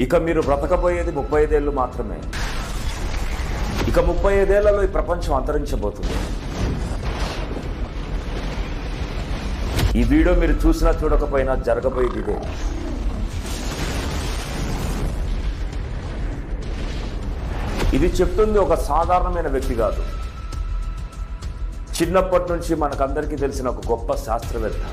ఇక మీరు బ్రతకబోయేది ముప్పై ఐదేళ్ళు మాత్రమే. ఇక ముప్పై ఐదేళ్ళలో ఈ ప్రపంచం అంతరించబోతుంది. ఈ వీడియో మీరు చూసినా చూడకపోయినా జరగబోయేది ఇదే. ఇది చెప్తుంది ఒక సాధారణమైన వ్యక్తి కాదు. చిన్నప్పటి నుంచి మనకందరికీ తెలిసిన ఒక గొప్ప శాస్త్రవేత్త.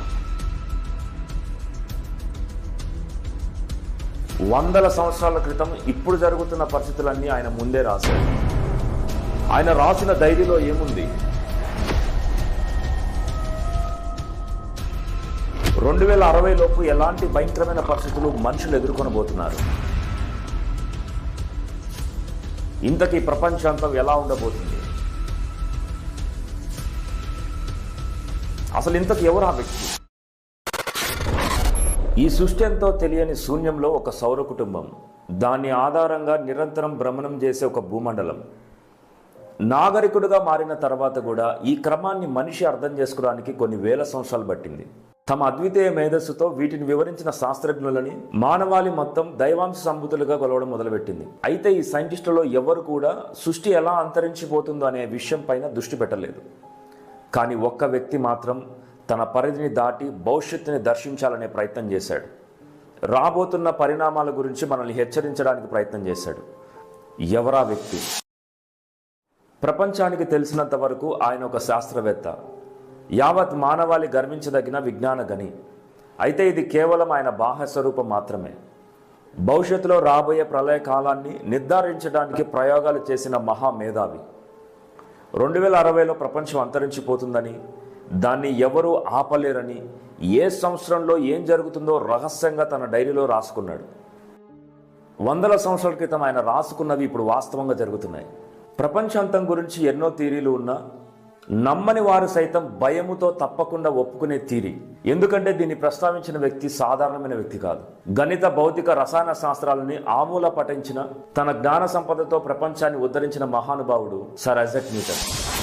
వందల సంవత్సరాల క్రితం ఇప్పుడు జరుగుతున్న పరిస్థితులన్నీ ఆయన ముందే రాశారు. ఆయన రాసిన డైరీలో ఏముంది? రెండు వేల అరవై లోపు ఎలాంటి భయంకరమైన పరిస్థితులు మనుషులు ఎదుర్కొనబోతున్నారు? ఇంతకీ ప్రపంచాంతం ఎలా ఉండబోతుంది? అసలు ఇంతకు ఎవరు ఆ వ్యక్తి? ఈ సృష్టి ఎంతో తెలియని శూన్యంలో ఒక సౌర కుటుంబం. దాని ఆధారంగా నిరంతరం భ్రమణం చేసే ఒక భూమండలం. నాగరికుడుగా మారిన తర్వాత కూడా ఈ క్రమాన్ని మనిషి అర్థం చేసుకోవడానికి కొన్ని వేల సంవత్సరాలు పట్టింది. తమ అద్వితీయ మేధస్సుతో వీటిని వివరించిన శాస్త్రజ్ఞులని మానవాళి మొత్తం దైవాంశ సంబుతులుగా కొలవడం మొదలుపెట్టింది. అయితే ఈ సైంటిస్టులలో ఎవరు కూడా సృష్టి ఎలా అంతరించిపోతుందో అనే విషయం పైన దృష్టి పెట్టలేదు. కానీ ఒక్క వ్యక్తి మాత్రం తన పరిధిని దాటి భవిష్యత్తుని దర్శించాలనే ప్రయత్నం చేశాడు. రాబోతున్న పరిణామాల గురించి మనల్ని హెచ్చరించడానికి ప్రయత్నం చేశాడు. ఎవరా వ్యక్తి? ప్రపంచానికి తెలిసినంత వరకు ఆయన ఒక శాస్త్రవేత్త. యావత్ మానవాళి గర్వించదగిన విజ్ఞాన గని అయితే ఇది కేవలం ఆయన బాహ్య స్వరూపం మాత్రమే. భవిష్యత్తులో రాబోయే ప్రళయ కాలాన్ని నిర్ధారించడానికి ప్రయోగాలు చేసిన మహా మేధావి. రెండు వేల అరవైలో ప్రపంచం అంతరించిపోతుందని దాన్ని ఎవరూ ఆపలేరని ఏ సంవత్సరంలో ఏం జరుగుతుందో రహస్యంగా తన డైరీలో రాసుకున్నాడు. వందల సంవత్సరాల క్రితం ఆయన రాసుకున్నవి ఇప్పుడు వాస్తవంగా జరుగుతున్నాయి. ప్రపంచాంతం గురించి ఎన్నో థీరీలు ఉన్నా నమ్మని వారు సైతం భయముతో తప్పకుండా ఒప్పుకునే తీరి ఎందుకంటే దీన్ని ప్రస్తావించిన వ్యక్తి సాధారణమైన వ్యక్తి కాదు. గణిత భౌతిక రసాయన శాస్త్రాలని ఆమూల పఠించిన తన జ్ఞాన సంపదతో ప్రపంచాన్ని ఉద్ధరించిన మహానుభావుడు సర్ అజక్ న్యూటన్.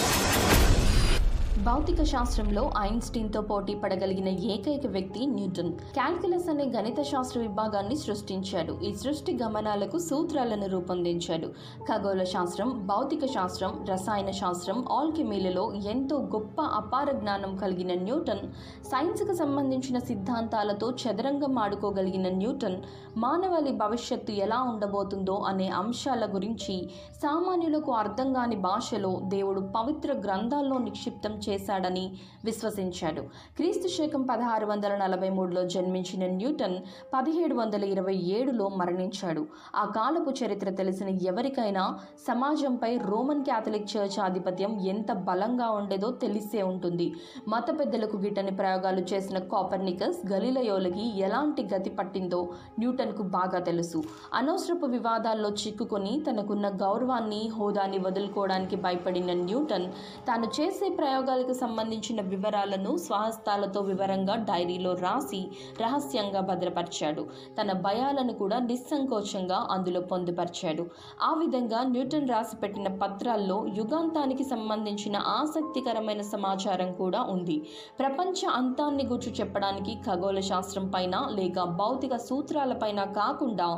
భౌతిక శాస్త్రంలో ఐన్స్టీన్తో పోటీ పడగలిగిన ఏకైక వ్యక్తి న్యూటన్. క్యాల్కులస్ అనే గణిత శాస్త్ర విభాగాన్ని సృష్టించాడు. ఈ సృష్టి గమనాలకు సూత్రాలను రూపొందించాడు. ఖగోళ శాస్త్రం భౌతిక శాస్త్రం రసాయన శాస్త్రం ఆల్కెమీలలో ఎంతో గొప్ప అపార జ్ఞానం కలిగిన న్యూటన్ సైన్స్కు సంబంధించిన సిద్ధాంతాలతో చదరంగం ఆడుకోగలిగిన న్యూటన్ మానవాళి భవిష్యత్తు ఎలా ఉండబోతుందో అనే అంశాల గురించి సామాన్యులకు అర్థం కాని భాషలో దేవుడు పవిత్ర గ్రంథాల్లో నిక్షిప్తం చేశాడని విశ్వసించాడు. క్రీస్తు శకం పదహారు వందల నలభై మూడులో జన్మించిన న్యూటన్ పదిహేడు వందల ఇరవై ఏడులో మరణించాడు. ఆ కాలపు చరిత్ర తెలిసిన ఎవరికైనా సమాజంపై రోమన్ క్యాథలిక్ చర్చ్ ఆధిపత్యం ఎంత బలంగా ఉండేదో తెలిసే ఉంటుంది. మత పెద్దలకు గిట్టని ప్రయోగాలు చేసిన కాపర్నికస్ గలీలయోలకి ఎలాంటి గతి పట్టిందో న్యూటన్కు బాగా తెలుసు. అనవసరపు వివాదాల్లో చిక్కుకొని తనకున్న గౌరవాన్ని హోదాని వదులుకోవడానికి భయపడిన న్యూటన్ తాను చేసే ప్రయోగాలకు సంబంధించిన వివరాలను స్వహస్తాలతో వివరంగా డైరీలో రాసి రహస్యంగా భద్రపరిచాడు. తన భయాలను కూడా నిస్సంకోచంగా అందులో పొందుపరిచాడు. ఆ విధంగా న్యూటన్ రాసి పెట్టిన పత్రాల్లో యుగాంతానికి సంబంధించిన ఆసక్తికరమైన సమాచారం కూడా ఉంది. ప్రపంచ అంతాన్ని గుర్చు చెప్పడానికి ఖగోళ శాస్త్రం పైన లేక భౌతిక సూత్రాలపైన కాకుండా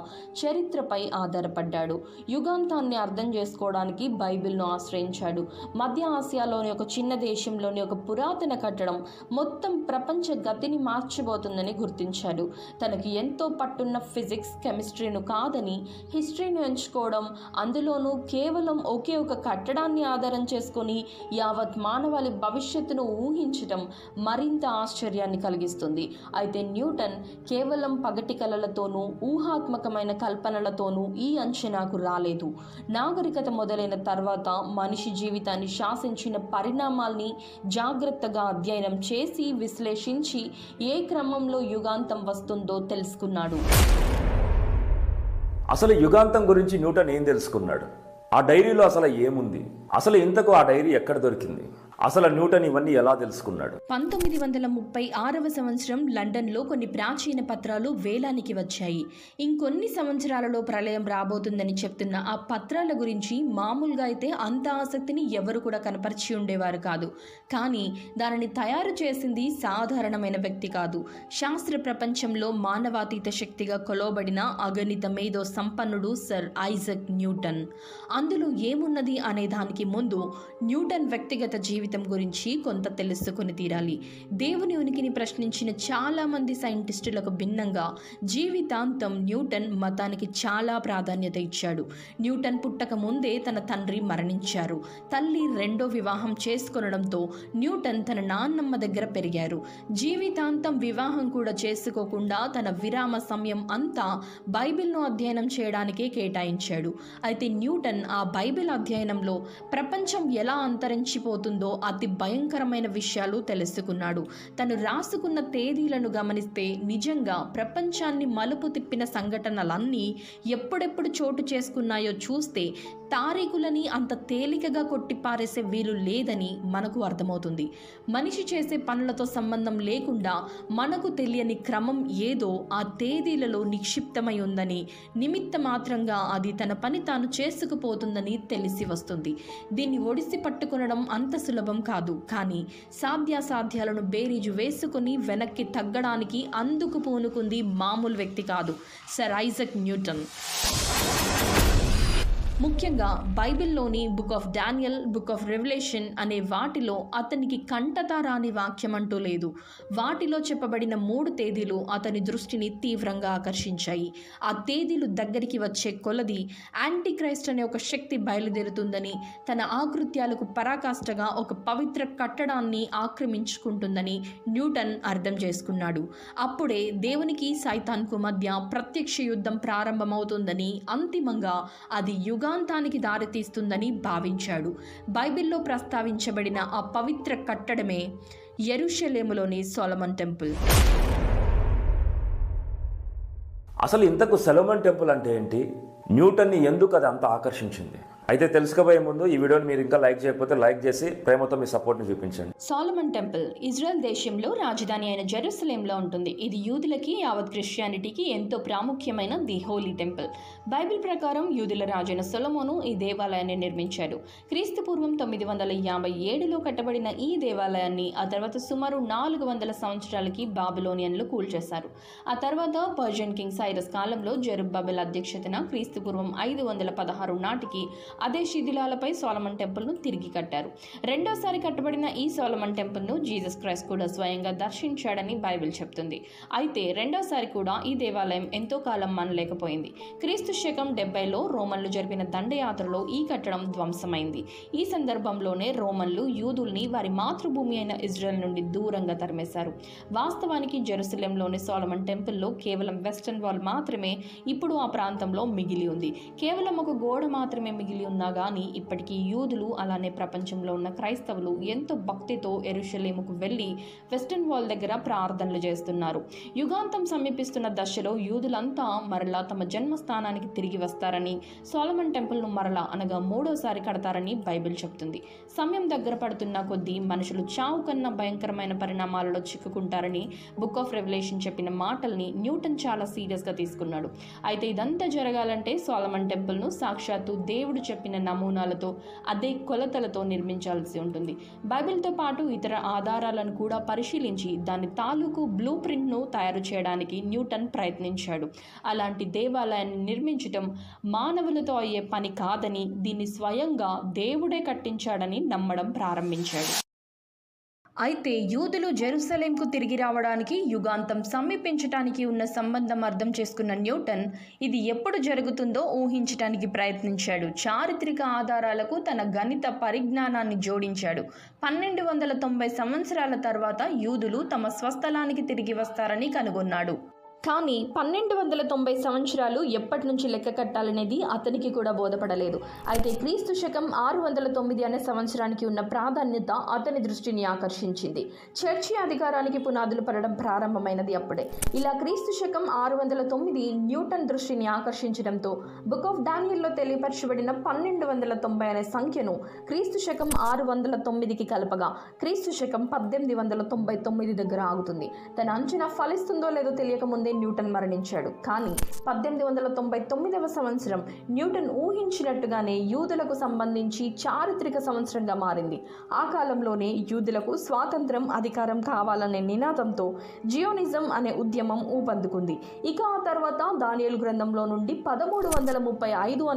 చరిత్రపై ఆధారపడ్డాడు. యుగాంతాన్ని అర్థం చేసుకోవడానికి బైబిల్ను ఆశ్రయించాడు. మధ్య ఆసియాలోని ఒక చిన్న దేశం దేశంలోని ఒక పురాతన కట్టడం మొత్తం ప్రపంచ గతిని మార్చబోతుందని గుర్తించాడు. తనకు ఎంతో పట్టున్న ఫిజిక్స్ కెమిస్ట్రీను కాదని హిస్టరీను ఎంచుకోవడం అందులోనూ కేవలం ఒకే ఒక కట్టడాన్ని ఆధారం చేసుకొని యావత్ మానవాళి భవిష్యత్తును ఊహించటం మరింత ఆశ్చర్యాన్ని కలిగిస్తుంది. అయితే న్యూటన్ కేవలం పగటి కలలతోనూ ఊహాత్మకమైన కల్పనలతోనూ ఈ అంచనాకు రాలేదు. నాగరికత మొదలైన తర్వాత మనిషి జీవితాన్ని శాసించిన పరిణామాల్ని జాగ్రత్తగా అధ్యయనం చేసి విశ్లేషించి ఏ క్రమంలో యుగాంతం వస్తుందో తెలుసుకున్నాడు. అసలు యుగాంతం గురించి న్యూటన్ ఏం తెలుసుకున్నాడు? ఆ డైరీలో అసలు ఏముంది? అసలు ఇంతకు ఆ డైరీ ఎక్కడ దొరికింది? అసలు న్యూటన్ ఇవన్నీ ఎలా తెలుసుకున్నాడు? పంతొమ్మిది వందల ముప్పై ఆరవ సంవత్సరం లండన్లో కొన్ని ప్రాచీన పత్రాలు వేలానికి వచ్చాయి. ఇంకొన్ని సంవత్సరాలలో ప్రళయం రాబోతుందని చెప్తున్న ఆ పత్రాల గురించి మామూలుగా అయితే అంత ఆసక్తిని ఎవరు కూడా కనపరిచి ఉండేవారు కాదు. కానీ దానిని తయారు చేసింది సాధారణమైన వ్యక్తి కాదు. శాస్త్ర ప్రపంచంలో మానవాతీత శక్తిగా కొలవబడిన అగణిత మేధో సంపన్నుడు సర్ ఐజక్ న్యూటన్. అందులో ఏమున్నది అనే దానికి ముందు న్యూటన్ వ్యక్తిగత జీవితం గురించి కొంత తెలుసుకొని తీరాలి. దేవుని ఉనికిని ప్రశ్నించిన చాలా మంది సైంటిస్టులకు భిన్నంగా జీవితాంతం న్యూటన్ మతానికి చాలా ప్రాధాన్యత ఇచ్చాడు. న్యూటన్ పుట్టక ముందే తన తండ్రి మరణించారు. తల్లి రెండో వివాహం చేసుకొనడంతో న్యూటన్ తన నాన్నమ్మ దగ్గర పెరిగారు. జీవితాంతం వివాహం కూడా చేసుకోకుండా తన విరామ సమయం అంతా బైబిల్ను అధ్యయనం చేయడానికే కేటాయించాడు. అయితే న్యూటన్ ఆ బైబిల్ అధ్యయనంలో ప్రపంచం ఎలా అంతరించిపోతుందో అతి భయంకరమైన విషయాలు తెలుసుకున్నాడు. తను రాసుకున్న తేదీలను గమనిస్తే నిజంగా ప్రపంచాన్ని మలుపు తిప్పిన సంఘటనలన్నీ ఎప్పుడెప్పుడు చోటు చేసుకున్నాయో చూస్తే తారీఖులని అంత తేలికగా కొట్టిపారేసే వీలు లేదని మనకు అర్థమవుతుంది. మనిషి చేసే పనులతో సంబంధం లేకుండా మనకు తెలియని క్రమం ఏదో ఆ తేదీలలో నిక్షిప్తమై ఉందని నిమిత్త మాత్రంగా అది తన పని తాను చేసుకుపోతుందని తెలిసి వస్తుంది. దీన్ని ఒడిసి పట్టుకునడం అంత సులభం కాదు. కానీ సాధ్యాసాధ్యాలను బేరీజు వేసుకుని వెనక్కి తగ్గడానికి అందుకు పూనుకుంది మామూలు వ్యక్తి కాదు. Sir Isaac Newton. ముఖ్యంగా బైబిల్లోని book of Daniel book of revolution అనే వాటిలో అతనికి కంటత రాని వాక్యం అంటూ లేదు. వాటిలో చెప్పబడిన మూడు తేదీలు అతని దృష్టిని తీవ్రంగా ఆకర్షించాయి. ఆ తేదీలు దగ్గరికి వచ్చే కొలది యాంటీ క్రైస్ట్ అనే ఒక శక్తి బయలుదేరుతుందని తన ఆకృత్యాలకు పరాకాష్ఠగా ఒక పవిత్ర కట్టడాన్ని ఆక్రమించుకుంటుందని న్యూటన్ అర్థం చేసుకున్నాడు. అప్పుడే దేవునికి సైతాన్కు మధ్య ప్రత్యక్ష యుద్ధం ప్రారంభమవుతుందని అంతిమంగా అది యుగ యుగాంతానికి దారితీస్తుందని భావించాడు. బైబిల్లో ప్రస్తావించబడిన ఆ పవిత్ర కట్టడమే ఎరుషలేములోని సోలమన్ టెంపుల్. అసలు ఇంతకు సెలమన్ టెంపుల్ అంటే ఏంటి? న్యూటన్ని ఎందుకు అది అంత ఆకర్షించింది? అయితే తెలుసుకోబోయే ముందు ఈ వీడియోని మీరు ఇంకా లైక్ చేయకపోతే లైక్ చేసి ప్రేమతో మీ సపోర్ట్ని చూపించండి. సోలమన్ టెంపుల్ ఇజ్రాయెల్ దేశంలో రాజధాని అయిన జెరూసలేంలో ఉంటుంది. ఇది యూదులకి యావత్ క్రిస్టియానిటీకి ఎంతో ప్రాముఖ్యమైన ది హోలీ టెంపుల్. బైబిల్ ప్రకారం యూదుల రాజైన సొలమోను ఈ దేవాలయాన్ని నిర్మించాడు. క్రీస్తు పూర్వం తొమ్మిది వందల యాభై ఏడులో కట్టబడిన ఈ దేవాలయాన్ని ఆ తర్వాత సుమారు నాలుగు వందల సంవత్సరాలకి బాబిలోనియన్లు కూల్చేశారు. ఆ తర్వాత పర్జన్ కింగ్ సైరస్ కాలంలో జెరుబ్బబెల్ అధ్యక్షతన క్రీస్తు పూర్వం ఐదు వందల పదహారు నాటికి అదే శిథిలాలపై సోలమన్ టెంపుల్ను తిరిగి కట్టారు. రెండోసారి కట్టబడిన ఈ సోలమన్ టెంపుల్ను జీసస్ క్రైస్ట్ కూడా స్వయంగా దర్శించాడని బైబిల్ చెప్తుంది. అయితే రెండోసారి కూడా ఈ దేవాలయం ఎంతో కాలం మనలేకపోయింది. క్రీస్తు శకం డెబ్బైలో రోమన్లు జరిపిన దండయాత్రలో ఈ కట్టడం ధ్వంసమైంది. ఈ సందర్భంలోనే రోమన్లు యూదుల్ని వారి మాతృభూమి అయిన ఇజ్రాయెల్ నుండి దూరంగా తరిమేశారు. వాస్తవానికి జెరూసలేంలోని సోలమన్ టెంపుల్లో కేవలం వెస్టర్న్ వాల్ మాత్రమే ఇప్పుడు ఆ ప్రాంతంలో మిగిలి ఉంది. కేవలం ఒక గోడ మాత్రమే మిగిలి ఉన్నా కానీ ఇప్పటికీ యూదులు అలానే ప్రపంచంలో ఉన్న క్రైస్తవులు ఎంతో భక్తితో ఎరుషలేముకు వెళ్ళి వెస్టర్న్ వాల్ దగ్గర ప్రార్థనలు చేస్తున్నారు. యుగాంతం సమీపిస్తున్న దశలో యూదులంతా మరలా తమ జన్మస్థానానికి తిరిగి వస్తారని సోలమన్ టెంపుల్ను మరలా అనగా మూడోసారి కడతారని బైబిల్ చెబుతుంది. సమయం దగ్గర పడుతున్న కొద్దీ మనుషులు చావు కన్నా భయంకరమైన పరిణామాలలో చిక్కుకుంటారని బుక్ ఆఫ్ రెవల్యూషన్ చెప్పిన మాటల్ని న్యూటన్ చాలా సీరియస్గా తీసుకున్నాడు. అయితే ఇదంతా జరగాలంటే సోలమన్ టెంపుల్ను సాక్షాత్తు దేవుడు చెప్పిన నమూనాలతో అదే కొలతలతో నిర్మించాల్సి ఉంటుంది. బైబిల్తో పాటు ఇతర ఆధారాలను కూడా పరిశీలించి దాని తాలూకు బ్లూ ప్రింట్ను తయారు చేయడానికి న్యూటన్ ప్రయత్నించాడు. అలాంటి దేవాలయాన్ని నిర్మించటం మానవులతో అయ్యే పని కాదని దీన్ని స్వయంగా దేవుడే కట్టించాడని నమ్మడం ప్రారంభించాడు. అయితే యూదులు జెరూసలేంకు తిరిగి రావడానికి యుగాంతం సమీపించటానికి ఉన్న సంబంధం అర్థం చేసుకున్న న్యూటన్ ఇది ఎప్పుడు జరుగుతుందో ఊహించటానికి ప్రయత్నించాడు. చారిత్రక ఆధారాలకు తన గణిత పరిజ్ఞానాన్ని జోడించాడు. పన్నెండు వందల తొంభై సంవత్సరాల తర్వాత యూదులు తమ స్వస్థలానికి తిరిగి వస్తారని కనుగొన్నాడు. కానీ పన్నెండు వందల తొంభై సంవత్సరాలు ఎప్పటి నుంచి లెక్క కట్టాలనేది అతనికి కూడా బోధపడలేదు. అయితే క్రీస్తు శకం ఆరు వందల తొమ్మిది అనే సంవత్సరానికి ఉన్న ప్రాధాన్యత అతని దృష్టిని ఆకర్షించింది. చర్చి అధికారానికి పునాదులు పడడం ప్రారంభమైనది అప్పుడే. ఇలా క్రీస్తు శకం ఆరు వందల తొమ్మిది న్యూటన్ దృష్టిని ఆకర్షించడంతో బుక్ ఆఫ్ డానియల్లో తెలియపరచబడిన పన్నెండు వందల తొంభై అనే సంఖ్యను క్రీస్తు శకం ఆరు వందల తొమ్మిదికి కలపగా క్రీస్తు శకం పద్దెనిమిది వందల తొంభై తొమ్మిది దగ్గర ఆగుతుంది. తన అంచనా ఫలిస్తుందో లేదో తెలియక ముందే న్యూటన్ మరణించాడు. కానీ పద్దెనిమిది వందల తొంభై తొమ్మిదవ సంవత్సరం న్యూటన్ ఊహించినట్టుగానే యూదులకు సంబంధించి చారిత్రక సంవత్సరంగా మారింది. ఆ కాలంలోనే యూదులకు స్వాతంత్రం అధికారం కావాలనే నినాదంతో జియోనిజం అనే ఉద్యమం ఊపందుకుంది. ఇక ఆ తర్వాత దానియలు గ్రంథంలో నుండి పదమూడు వందల ముప్పై ఐదు